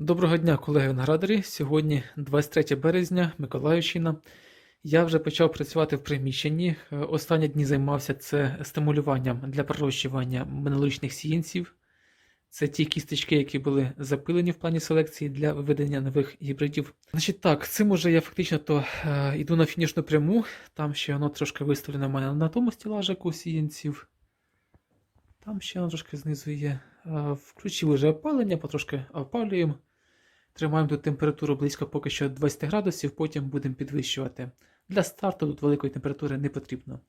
Доброго дня, колеги виноградарі. Сьогодні 23 березня, Миколаївщина. Я вже почав працювати в приміщенні. Е, Останні дні займався це стимулюванням для пророщування минулорічних сіянців. Це ті кісточки, які були запилені в плані селекції для виведення нових гібридів. Значить так, цим уже я фактично то е, йду на фінішну пряму. Там ще воно трошки виставлено в мене на тому стілажику сіянців. Там ще воно трошки знизу є. Е, Включив вже опалення, потрошки опалюємо. Тримаємо тут температуру близько поки що 20 градусів, потім будемо підвищувати. Для старту тут великої температури не потрібно.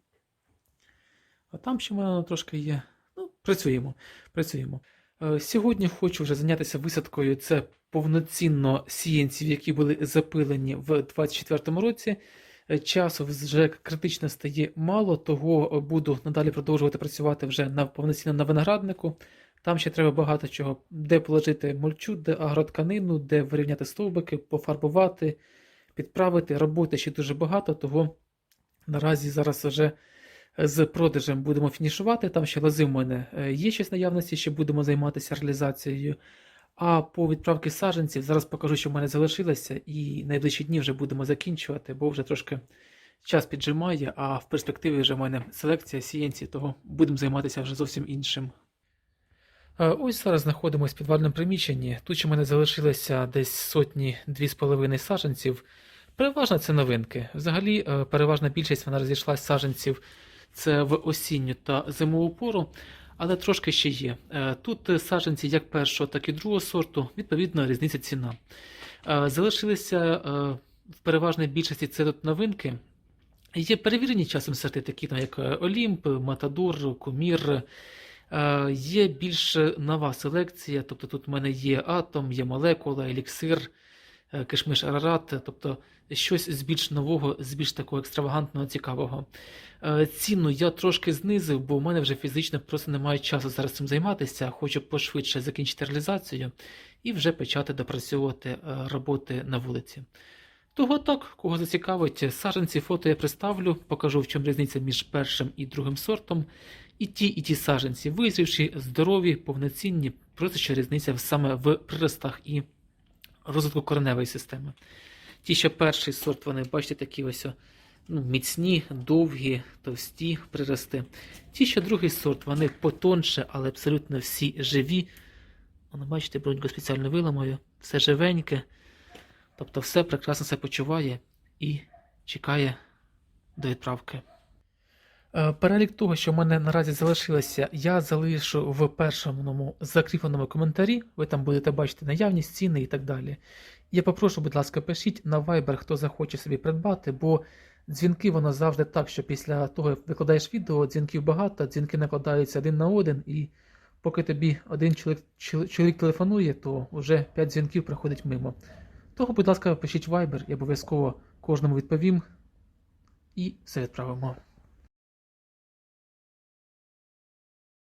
А там ще в трошки є. Ну, працюємо. працюємо. Е, Сьогодні хочу вже зайнятися висадкою. Це повноцінно сіянців, які були запилені в 2024 році. Е, Часу вже критично стає мало, того буду надалі продовжувати працювати вже на повноцінно на винограднику. Там ще треба багато чого, де положити мульчу, де агротканину, де вирівняти стовбики, пофарбувати, підправити. Роботи ще дуже багато, того наразі зараз вже з продажем будемо фінішувати. Там ще лози в мене е, є щось наявності, ще будемо займатися реалізацією. А по відправці саджанців зараз покажу, що в мене залишилося, і найближчі дні вже будемо закінчувати, бо вже трошки час піджимає, а в перспективі вже в мене селекція сіянців, того будемо займатися вже зовсім іншим. Е, Ось зараз знаходимося в підвальному приміщенні. Тут в мене залишилося десь сотні дві з половиною саджанців. Переважно це новинки. Взагалі, е, переважна більшість вона розійшлась саджанців це в осінню та зимову пору, але трошки ще є. Е, Тут саджанці як першого, так і другого сорту, відповідно, різниця ціна. Залишилися в переважній більшості це тут новинки. Є перевірені часом сорти, такі там, як Олімп, Матадор, Кумір. Е, Є більш нова селекція, тобто тут в мене є атом, є молекула, еліксир, е, кишмиш арарат, тобто щось з більш нового, з більш такого екстравагантного, цікавого. Е, Ціну я трошки знизив, бо в мене вже фізично просто немає часу зараз цим займатися. Хочу пошвидше закінчити реалізацію і вже почати допрацьовувати роботи на вулиці. Того так, кого зацікавить, саджанці фото я представлю, покажу, в чому різниця між першим і другим сортом. І ті, і ті саджанці, визрівші, здорові, повноцінні, просто що різниця саме в приростах і розвитку кореневої системи. Ті, що перший сорт, вони, бачите, такі ось ну, міцні, довгі, товсті прирости. Ті, що другий сорт, вони потонше, але абсолютно всі живі. Воно, бачите, броньку спеціально виламаю, все живеньке. Тобто все прекрасно себе почуває і чекає до відправки. Е, Перелік того, що в мене наразі залишилося, я залишу в першому закріпленому коментарі. Ви там будете бачити наявність, ціни і так далі. Я попрошу, будь ласка, пишіть на Viber, хто захоче собі придбати, бо дзвінки воно завжди так, що після того, як викладаєш відео, дзвінків багато, дзвінки накладаються один на один, і поки тобі один чоловік, чоловік телефонує, то вже 5 дзвінків проходить мимо. Того, будь ласка, пишіть Viber, я обов'язково кожному відповім і все відправимо.